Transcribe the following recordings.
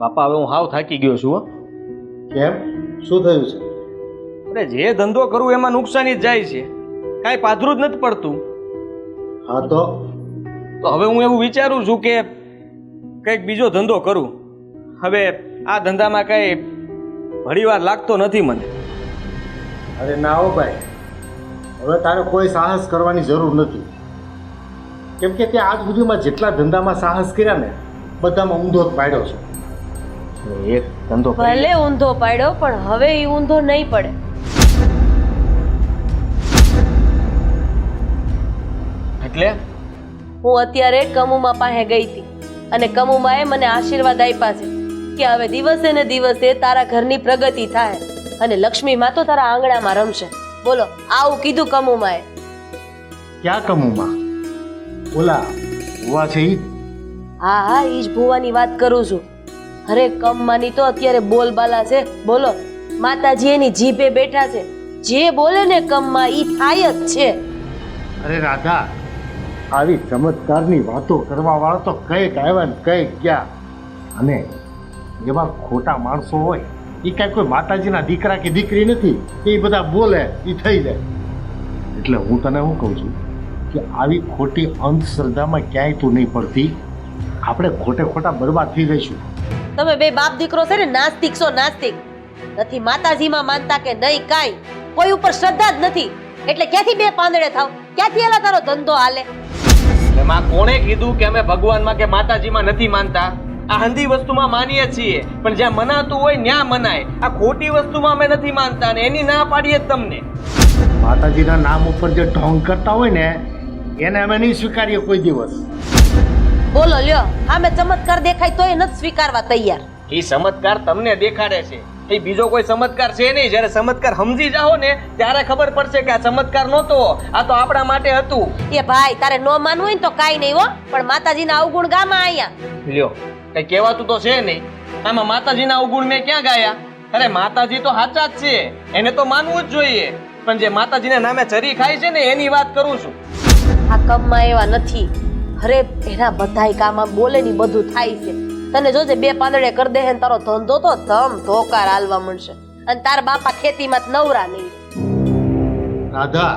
બાપા હવે હું હાવ થાકી ગયો છું હો. કેમ? શું થયું છે? અરે જે ધંધો કરું એમાં નુકસાની જ જાય છે. કાંઈ પાધરું જ નથી પડતું. હા તો? તો હવે હું એવું વિચારું છું કે કંઈક બીજો ધંધો કરું. હવે આ ધંધામાં કંઈ ભળીવાર લાગતો નથી મને. અરે ના હો ભાઈ. હવે તારે કોઈ સાહસ કરવાની જરૂર નથી. કેમ કે ત્યાં આજ સુધીમાં જેટલા ધંધામાં સાહસ કર્યા ને બધામાં ઊંધો જ પાડ્યો છે. એક ધંધો ભલે ઊંધો પાડ્યો પણ હવે એ ઊંધો નહીં પડે. એટલે? હું અત્યારે કમુમા પાસે ગઈ હતી અને કમુમાએ મને આશીર્વાદ આપ્યા છે કે હવે દિવસે ને દિવસે તારા ઘરની પ્રગતિ થાય અને લક્ષ્મી માં તો તારા આંગણામાં રમશે. બોલો આવું કીધું કમુમાએ. ક્યાં કમુમા? ઓલા ભુવા છે હા હા ઈજ જ ભુવાની વાત કરું છું. અરે કમમાની તો અત્યારે બોલબાલા છે. બોલો, માતાજી એની જીભે બેઠા છે. જે બોલે ને કમમાં ઈ થાય જ છે. અરે રાધા, આવી ચમત્કારની વાતો કરવા વાળા તો કંઈક આવ્યા ને કંઈક ગયા. અને એવા ખોટા માણસો હોય એ કાંઈ કોઈ માતાજીના દીકરા કે દીકરી નથી એ બધા બોલે એ થઈ જાય. એટલે હું તને શું કહું છું કે આવી ખોટી અંધશ્રદ્ધામાં ક્યાંય તું નહીં પડતી. આપણે ખોટે ખોટા બરબાદ થઈ જઈશું. તમે બે બાપ દીકરો છે ને નાસ્તિક છો નાસ્તિક. નથી માતાજીમાં માનતા કે નહીં કાંઈ. કોઈ ઉપર શ્રદ્ધા જ નથી. એટલે ક્યાંથી બે પાંદડે થાવ? ક્યાંથી એલા તારો ધંધો હાલે? એમાં કોણે કીધું કે અમે ભગવાનમાં કે માતાજીમાં નથી માનતા? આ હંધી વસ્તુમાં માનીએ છીએ પણ જ્યાં મનાતું હોય ત્યાં મનાય. આ ખોટી વસ્તુમાં અમે નથી માનતા ને એની ના પાડીએ તમને. માતાજીના નામ ઉપર જે ઢોંગ કરતા હોય ને એને અમે નહીં સ્વીકારીએ કોઈ દિવસ. લ્યો. હા મેં ચમત્કાર દેખાય તોય નથી સ્વીકારવા તૈયાર. એ ચમત્કાર તમને દેખાડે છે. એ બીજો કોઈ ચમત્કાર છે નહીં. જ્યારે ચમત્કાર સમજી જાઓ ને ત્યારે ખબર પડશે કે આ ચમત્કાર નહોતો. આ તો આપણા માટે હતું. એ ભાઈ તારે નો માનવું હોય ને તો કાંઈ નહીં હો. પણ માતાજીના અવગુણ ગામાં આયા. લ્યો કઈ કહેવાતું તો છે નહીં. આમાં માતાજીના અવગુણ મેં ક્યાં ગાયા? અરે માતાજી તો સાચા જ છે. એને તો માનવું જ જોઈએ. પણ જે માતાજીના નામે ચરી ખાય છે ને એની વાત કરું છું. આ કમમાં એવા નથી. અરે એના બધાય કામ બોલે ની બધું થાય છે. તને જોજે બે પાંદડે કરી દે તારો ધંધો તો ધમ ધોકાર હાલવા મળશે. અને તાર બાપા ખેતીમાં જ નવરા નહીં. રાધા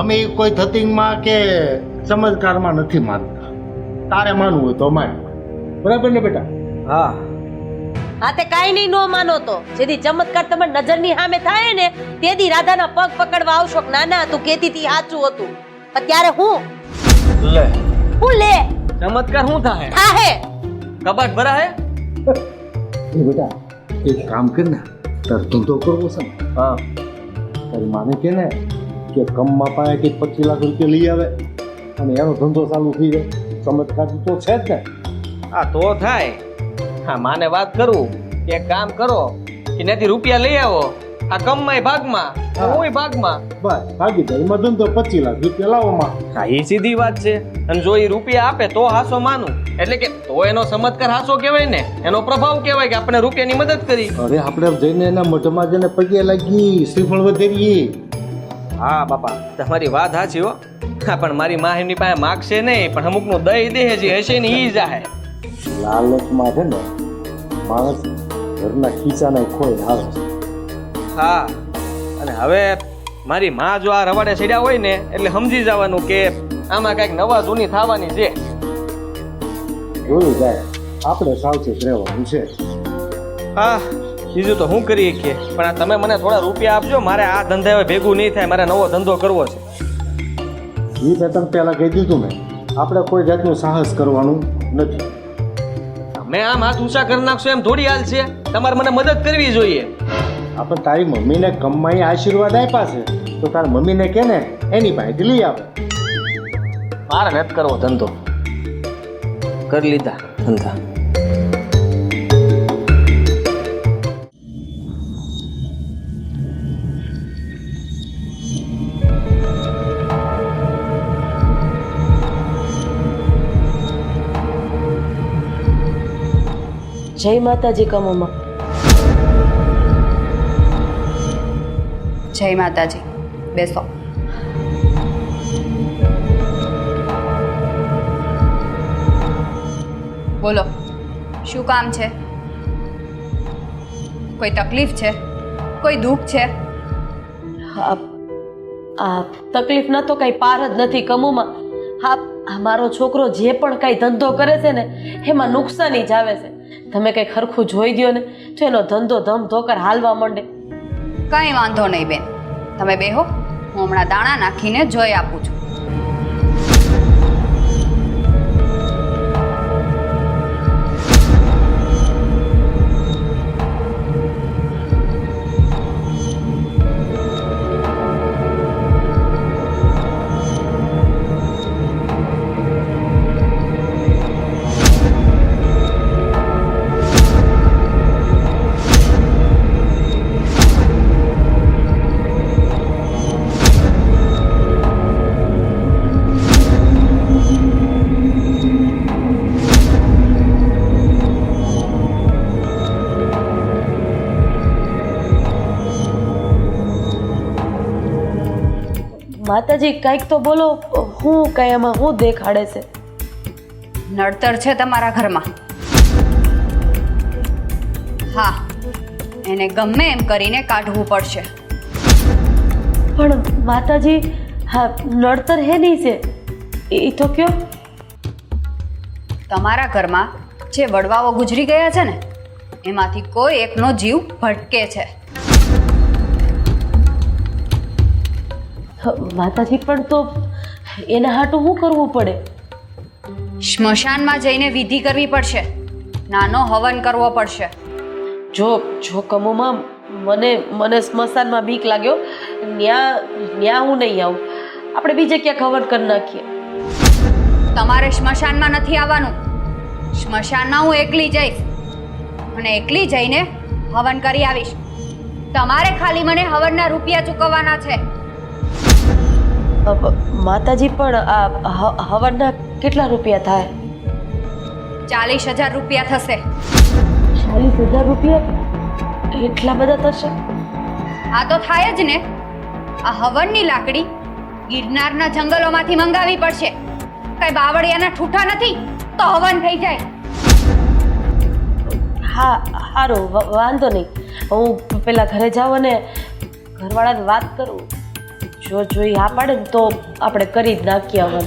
અમે કોઈ ધતિંગમાં કે સમજકારમાં નથી માનતા. તારે માનવું હોય તો માન. બરાબર ને બેટા? હા. હા તે કાંઈ નહીં નો માનો તો. જેથી ચમત્કાર તમારી નજરની સામે થાય ને તેથી રાધાના પગ પકડવા આવશો કે ના ના તું કેતી તી સાચું હતું. પણ ત્યારે હું લે. હું લે. ચમત્કાર શું થાય થાહે. કબાટ ભરા હે? એ બેટા એક કામ કર ને તાર ધંધો કરવો છે હા. તારી માને કે ને કે કમમાં પાસે કે પચીસ લાખ રૂપિયા લઈ આવે અને એનો ધંધો ચાલુ થઈ જાય. ચમત્કાર તો છે જ ને. આ તો થાય. હા માને વાત કરું કે એક કામ કરો કે નથી રૂપિયા લઈ આવો. આ કમમાંય ભાગમાં. હુંય ભાગમાં. બસ ભાગીદારીમાં ધંધો પચીસ લાખ રૂપિયા લાવવામાં હા એ સીધી વાત છે. અને જો એ રૂપિયા આપે તો હાસો માનું. એટલે કે તો એનો ચમત્કાર હાસો કહેવાય ને. એનો પ્રભાવ કહેવાય કે આપણે રૂપિયાની મદદ કરી. અરે આપણે જઈને એના મઢમાં જઈને પગે લાગી. શ્રીફળ વધેરીએ. હા બાપા તમારી વાત સાચી હો. હા પણ મારી માં એમની પાસે માગશે નહીં પણ અમુકનું દહીં દેહ જે હશે ને એ જાહે. લાલચમાં છે ને માણસ ઘરના ખીચાને ખોઈ આવે હા. અને હવે મારી માં જો આ રવાડે ચડ્યા હોય ને એટલે સમજી જવાનું કે આમાં કંઈક નવા જૂની થવાની છે. જોયું જાય. આપણે સાવચેત રહેવાનું છે. હા બીજું તો હું કરી શકીએ. પણ આ તમે મને થોડા રૂપિયા આપજો મારે આ ધંધા હવે ભેગું નહીં થાય મારે નવો ધંધો કરવો છે. એ મેં તમે પહેલાં કહી દીધું મેં. આપણે કોઈ જાતનું સાહસ કરવાનું નથી. મેં આમ હાથ ઊંચા કરી નાખશો એમ થોડી હાલ છે. તમારે મને મદદ કરવી જોઈએ. આપણે તારી મમ્મીને કમાઈ આશીર્વાદ આપ્યા છે તો તારી મમ્મીને કે ને એની પાસેથી લઈ આવે મારે નથી કરવો ધંધો. કરી લીધા ધંધા. જય માતાજી કમોમાં. જય માતાજી. બેસો. બોલો, શું કામ છે? કોઈ તકલીફ છે? કોઈ દુઃખ છે? આ તકલીફ ન તો કંઈ પાર જ નથી કમુમાં. હા મારો છોકરો જે પણ કાંઈ ધંધો કરે છે ને, એમાં નુકસાની જ આવે છે. તમે કંઈ ખરખું જોઈ દો ને, તો એનો ધંધો ધમ ધોકર હાલવા માંડે. કંઈ વાંધો નહીં બેન. તમે બેહો હું હમણાં દાણા નાખીને જોઈ આપું છું. માતાજી કંઈક તો બોલો હું કઈ એમાં હું દેખાડે છે? નડતર છે તમારા ઘરમાં. હા એને ગમે એમ કરીને કાઢવું પડશે. પણ માતાજી હા નડતર હે નહીં છે? એ તો કયો? તમારા ઘરમાં જે વડવાઓ ગુજરી ગયા છે ને એમાંથી કોઈ એકનો જીવ ભટકે છે. માતાજી પણ તો એના હાટું શું કરવું પડે? સ્મશાનમાં જઈને વિધિ કરવી પડશે. નાનો હવન કરવો પડશે. જો જો કમોમાં મને મને સ્મશાનમાં બીક લાગ્યો ન્યા ન્યા હું નહીં આવું. આપણે બીજે ક્યાંક હવન કરી નાખીએ. તમારે સ્મશાનમાં નથી આવવાનું. સ્મશાનમાં હું એકલી જઈશ અને એકલી જઈને હવન કરી આવીશ. તમારે ખાલી મને હવનના રૂપિયા ચૂકવવાના છે. માતાજી પણ આ હવનના કેટલા રૂપિયા થાય? ચાલીસ હજાર રૂપિયા થશે. ચાલીસ હજાર રૂપિયા? એટલા બધા થશે? આ તો થાય જ ને. આ હવનની લાકડી ગિરનારના જંગલોમાંથી મંગાવી પડશે. કઈ બાવળિયાના ઠૂઠા નથી તો હવન થઈ જાય. હા સારું વાંધો નહીં. હું પેલા ઘરે જાઉં અને ઘરવાળાને વાત કરું. જો જોઈ હા પાડે ને તો આપણે કરી જ નાખીએ હવે.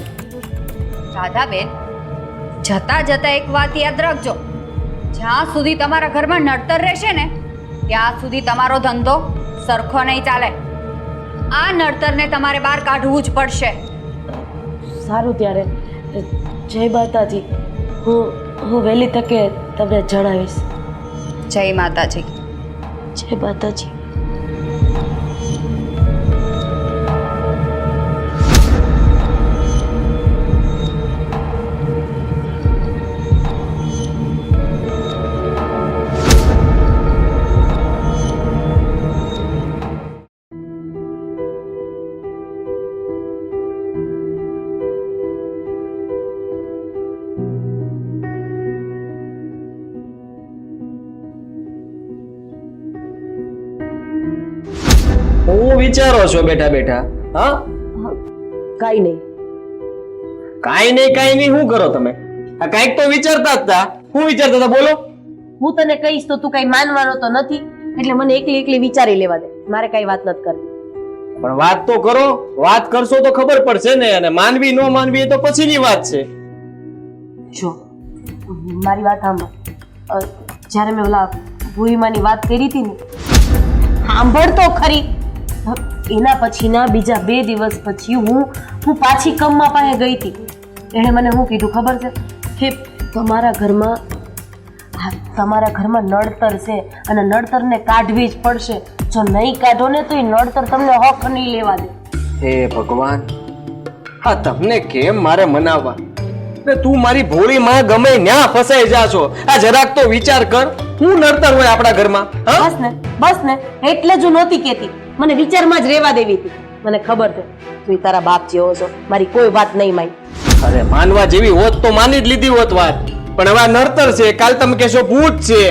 રાધાબેન જતા જતા એક વાત યાદ રાખજો. જ્યાં સુધી તમારા ઘરમાં નડતર રહેશે ને ત્યાં સુધી તમારો ધંધો સરખો નહીં ચાલે. આ નડતરને તમારે બહાર કાઢવું જ પડશે. સારું ત્યારે. જય માતાજી. હું હું વહેલી તકે તમને જણાવીશ. જય માતાજી. જય માતાજી. હું વિચારો છો બેઠા બેઠા હા? કાંઈ નહીં. કાંઈ નહીં કાંઈ નહીં શું કરો તમે? આ કાંઈક તો વિચારતા જ હતા શું વિચારતા હતા? બોલો. હું તને કહીશ તો તું કઈ માનવાનો તો નથી એટલે મને એકલી એકલી વિચારી લેવા દે. મારે કઈ વાત નથી કરવી. પણ વાત તો કરો. વાત કરશો તો ખબર પડશે ને અને માનવી ન માનવી એ તો પછીની વાત છે. જો મારી વાત સાંભળ. જ્યારે મેં ઓલા ભૂઈમાની વાત કરી હતી ને સાંભળ તો ખરી. હ, એના પછીના બીજા બે દિવસ પછી હું હું પાછી કમમાં પાસે ગઈ હતી. એણે મને હું કીધું ખબર છે? કે તમારા ઘરમાં હા તમારા ઘરમાં નડતર છે અને નડતરને કાઢવી જ પડશે. જો નહીં કાઢો ને તો એ નડતર તમને હક નહીં લેવા દે. હે ભગવાન હા તમને કેમ મારે મનાવવા? ને તું મારી ભોળી માં ગમે ન્યા ફસાઈ જા છો. આ જરાક તો વિચાર કર. હું નડતર હોય આપણા ઘરમાં બસ ને બસ ને એટલે જ હું નહોતી કહેતી. મને વિચારમાં જ રહેવા દેવી હતી. મને ખબર છે તું તારા બાપ જેવો છો. મારી કોઈ વાત નહીં માય અરે માનવા જેવી હોત તો માની જ લીધી હોત વાત. પણ હવે આ નડતર છે કાલ તમે કહેશો ભૂત છે.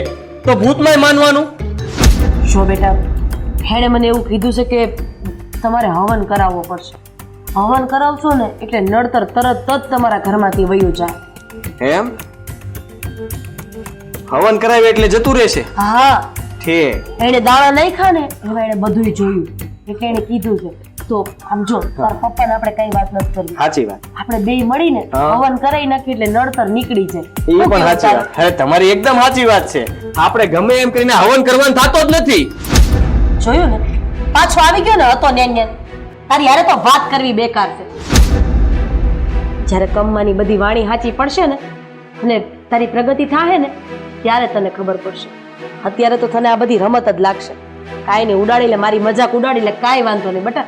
તો ભૂતમાંય માનવાનું? જો બેટા હેણે મને એવું કીધું છે કે તમારે હવન કરાવવો પડશે. હવન કરાવશો ને એટલે નડતર તરત જ તમારા ઘરમાંથી વયું જાય. એમ? હવન કરાવે એટલે જતું રહેશે? હા. છે. એને દાણા નાખ્યા ને હવે એને બધુંય જોયું. એટલે એને કીધું છે તો આમ જો પપ્પા પપ્પાને આપણે કઈ વાત નથી કરી સાચી વાત. આપણે બે મળીને હવન કરાઈ નાખી એટલે નડતર નીકળી જાય. એ પણ સાચી વાત. હવે તમારી એકદમ સાચી વાત છે. આપણે ગમે એમ કરીને હવન કરવાનું થતો જ નથી. જોયું ને? પાછો આવી ગયો ને હતો ને ને તારી યારે તો વાત કરવી બેકાર છે. જ્યારે કમવાની બધી વાણી સાચી પડશે ને અને તારી પ્રગતિ થાય ને ત્યારે તને ખબર પડશે. અત્યારે તો તને આ બધી રમત જ લાગશે. કાંઈ નહીં ઉડાડી લે મારી મજાક ઉડાડી લે કાંઈ વાંધો નહીં બટા.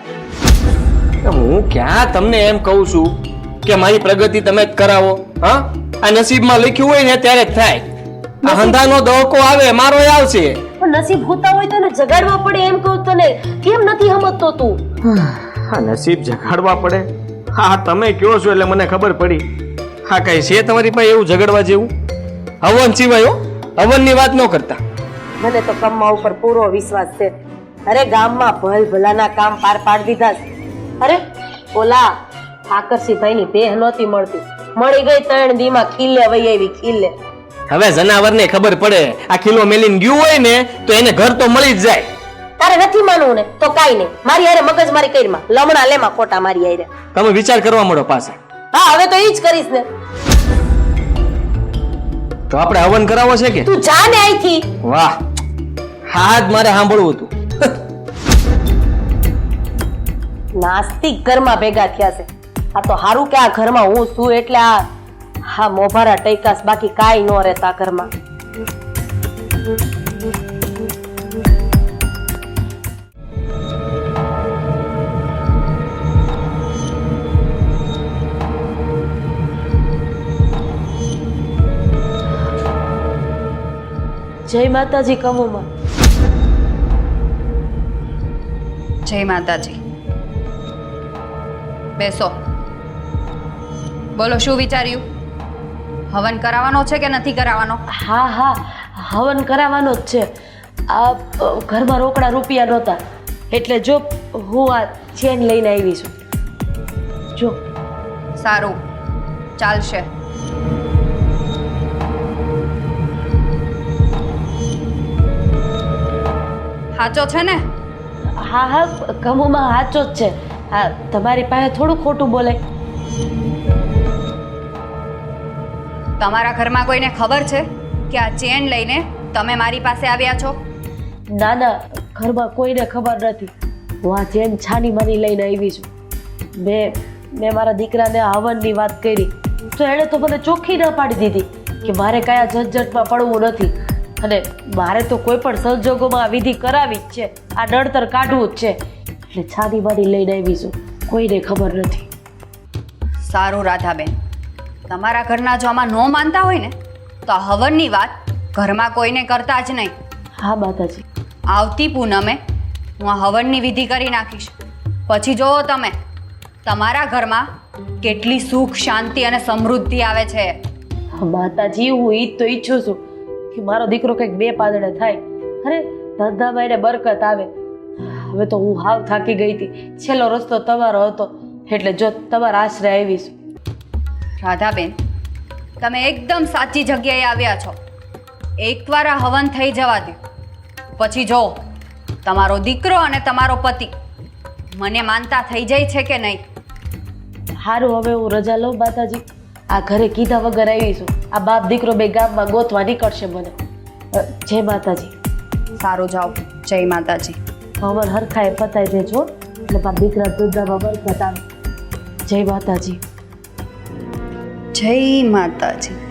હું ક્યાં તમને એમ કહું છું કે મારી પ્રગતિ તમે જ કરાવો હા? આ નસીબમાં લખ્યું હોય ને ત્યારે જ થાય. હંધાનો દોકો આવે મારો આવશે. પણ નસીબ હોતા હોય તો એને જગાડવા પડે એમ કહું તને. કેમ નથી સમજતો તું? હા નસીબ જગાડવા પડે? હા તમે કયો છો એટલે મને ખબર પડી. હા કઈ છે તમારી પાસે એવું ઝઘડવા જેવું? હવન સિવાય હો? હવનની વાત ન કરતા. મને તો કમ્મા ઉપર પૂરો વિશ્વાસ છે. અરે ગામમાં ભલ ભલાના કામ પાર પાડી દીધા છે. અરે ઓલા આકર્ષિભાઈ ની દેહ નહોતી મળતી. મળી ગઈ ત્રણ દીમાં ખીલે વહી આવી ખીલે. હવે જનાવરને ખબર પડે આ ખીલો મેલીને ગયું હોય ને તો એને ઘર તો મળી જ જાય. તારે નથી માનવું ને? તો કાઈ નહીં. મારી હારે મગજ મારી કરીમાં લમણા લેમાં ખોટા મારી હારે. તમે વિચાર કરવા મળો પાછા. હા હવે તો ઈ જ કરીશ ને. તો આપણે હવન કરાવો છે કે? તું જા ને અહીંથી વાહ. હાથ મારે સાંભળવું હતું. નાસ્તિક ઘરમાં ભેગા થયા છે. આ તો હારું કે આ ઘરમાં હું છું એટલે આ હા મોભારા ટૈકાસ બાકી કાંઈ ન રહેતા ઘરમાં. જય માતાજી કહો માં જય માતાજી. બેસો. બોલો શું વિચાર્યું? હવન કરાવવાનો છે કે નથી કરાવવાનો? હા હા હવન કરાવવાનો જ છે. આ ઘરમાં રોકડા રૂપિયા નહોતા. એટલે જો હું આ ચેન લઈને આવી છું. જો. સારું. ચાલશે. સાચો છે ને? હા હા કમુમાં સાચો જ છે. હા તમારી પાસે થોડું ખોટું બોલાય તમારા ઘરમાં કોઈને ખબર છે કે આ ચેન લઈને તમે મારી પાસે આવ્યા છો? ના ના ઘરમાં કોઈને ખબર નથી. હું આ ચેન છાની માની લઈને આવી છું. મેં મેં મારા દીકરાને હવનની વાત કરી. તો એણે તો મને ચોખ્ખી ન પાડી દીધી કે મારે કયા ઝંઝટમાં પડવું નથી. અને મારે તો કોઈ પણ સંજોગોમાં વિધિ કરાવી જ છે. આ નડતર કાઢવું જ છે. એટલે છાની બાડી લઈને આવી છું. કોઈને ખબર નથી. સારું રાધાબેન. તમારા ઘરના જો આમાં ન માનતા હોય ને તો આ હવનની વાત ઘરમાં કોઈને કરતા જ નહીં. હા માતાજી. આવતી પૂનમે હું આ હવનની વિધિ કરી નાખીશ. પછી જોવો તમે તમારા ઘરમાં કેટલી સુખ શાંતિ અને સમૃદ્ધિ આવે છે. માતાજી હું ઈ જ તો ઈચ્છું છું. કે મારો દીકરો કંઈક બે પાદડે થાય. અરે ધંધામાં એને બરકત આવે. હવે તો હું હાવ થાકી ગઈ હતી. છેલ્લો રસ્તો તમારો હતો. એટલે જો તમારા આશરે આવીશ. રાધાબેન તમે એકદમ સાચી જગ્યાએ આવ્યા છો. એકવાર આ હવન થઈ જવા દે પછી જો તમારો દીકરો અને તમારો પતિ મને માનતા થઈ જાય છે કે નહીં? સારું હવે હું રજા લઉં માતાજી આ ઘરે કીધા વગર આવીશું. આ બાપ દીકરો બે ગામમાં ગોતવા નીકળશે મને. જય માતાજી. સારું જાઓ. જય માતાજી. હવન હરખાએ પતાઈ દેજો એટલે બાપ દીકરા દુધામાં બરકત આવે જય માતાજી. જય માતાજી.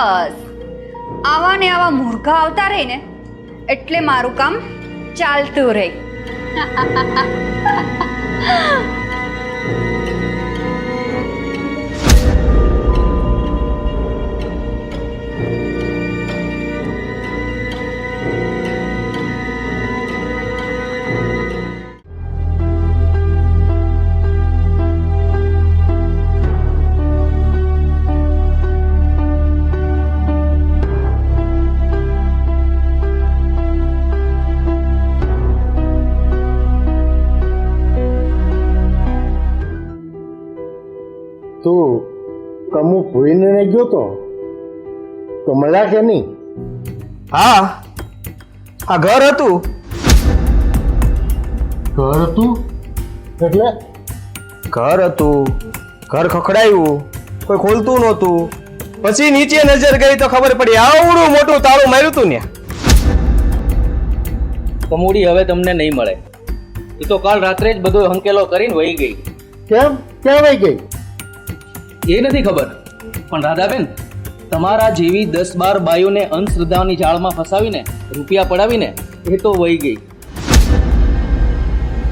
બસ. આવા ને આવા મૂર્ખા આવતા રહે ને એટલે મારું કામ ચાલતું રહે. કમુ ભૂઈને ગયો તો? તો મળ્યા કે નહીં? હા. આ ઘર હતું. ઘર હતું? એટલે? ઘર હતું. ઘર ખખડાયું. કોઈ ખોલતું નહોતું. પછી નીચે નજર ગઈ તો ખબર પડી આવડું મોટું તાળું માર્યું હતું ને કમોડી હવે તમને નહીં મળે. એ તો કાલ રાત્રે જ બધો હંકેલો કરીને વહી ગઈ. કેમ? ક્યાં વહી ગઈ? એ નથી ખબર. પણ રાધાબેન તમારા જેવી દસ બાર બાયોને અંધશ્રદ્ધાની જાળમાં ફસાવીને રૂપિયા પડાવીને એ તો વહી ગઈ.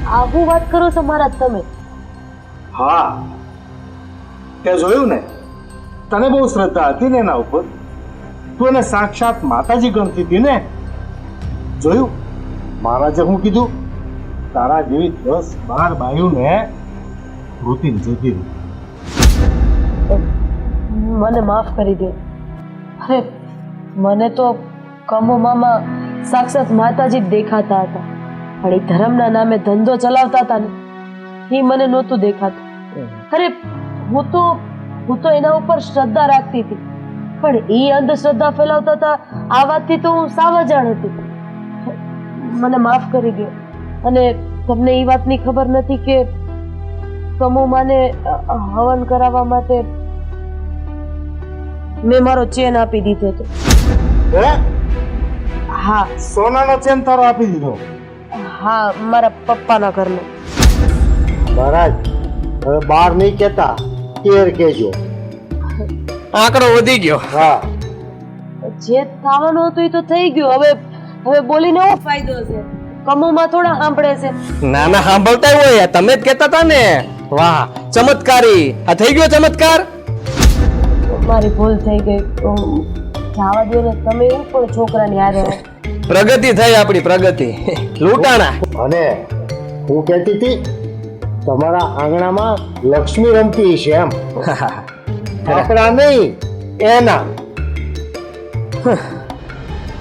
આવું વાત કરો છો મહારાજ તમે. હા તે જોયું ને? તને બહુ શ્રદ્ધા હતી ને એના ઉપર? તું એને સાક્ષાત માતાજી ગમતી હતી ને? જોયું? મહારાજે હું કીધું તારા જેવી દસ બાર બાયુને કૃતિ જતી રહી. મને માફ કરી દે. અરે મને તો કમો મામા સાક્ષાત માતાજી દેખાતા હતા. પણ એ ધર્મના નામે ધંધો ચલાવતા હતા ને એ મને નહોતું દેખાતું. અરે હું તો હું તો એના ઉપર શ્રદ્ધા રાખતી હતી. પણ એ અંધશ્રદ્ધા ફેલાવતા હતા આ વાતથી તો હું સાવ અજાણ હતી. મને માફ કરી દો. અને તમને એ વાતની ખબર નથી કે કમો માને હવન કરાવવા માટે મેં મારો ચેન આપી દીધો હતો. હે? હા. સોનાનો ચેન તારો આપી દીધો? હા મારા પપ્પાના ઘરનો. મહારાજ હવે બહાર નહીં કેતા કેર કેજો આંકડો વધી ગયો. હા. જે થવાનું હતું એ તો થઈ ગયું. હવે હવે બોલીને એવો ફાયદો છે? કમોમાં થોડા સાંભળે છે. ના ના સાંભળતા હોય તમે જ કહેતા હતા ને. વાહ ચમત્કારી. આ થઈ ગયો ચમત્કાર? મારી ભૂલ થઈ ગઈ. તો જવા દો ને. તમે એ પણ છોકરાની હારે. પ્રગતિ થઈ આપણી પ્રગતિ. લૂંટાણા. અને હું કહેતી હતી તમારા આંગણામાં લક્ષ્મી રમતી છે એમ. આપણા નહીં એના.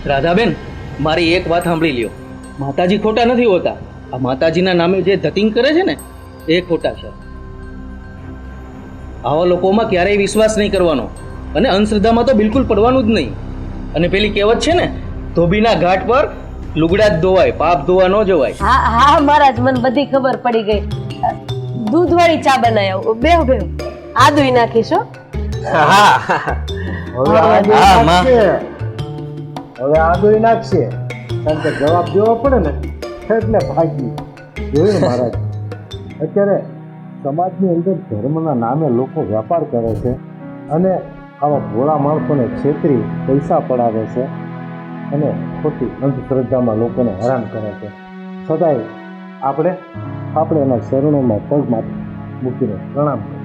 રાધાબેન મારી એક વાત સાંભળી લ્યો. માતાજી ખોટા નથી હોતા. આ માતાજીના નામે જે ધતિંગ કરે છે ને એ ખોટા છે. આવા લોકોમાં ક્યારેય વિશ્વાસ નહીં કરવાનો. અને અંધશ્રદ્ધામાં તો બિલકુલ પડવાનું જ નહીં. અને પેલી કહેવત છે ને ધોબીના ઘાટ પર લુગડા જ ધોવાય પાપ ધોવા ન જોવાય. હા હા મહારાજ મને બધી ખબર પડી ગઈ. દૂધવાળી ચા બનાવ્યો બેહો બેહો. આ દોઈ નાખીશો હા. હવે હા, માં. હવે આદુ નાખશે કારણ કે જવાબ દેવો પડે ને એટલે ભાગી. જોયું મહારાજ? અત્યારે સમાજની અંદર ધર્મના નામે લોકો વેપાર કરે છે અને આવા ભોળા માણસોને છેતરી પૈસા પડાવે છે અને ખોટી અંધશ્રદ્ધામાં લોકોને હેરાન કરે છે. સદાય આપણે આપણે એના શરણોમાં પગ મૂકીને પ્રણામ કરીએ.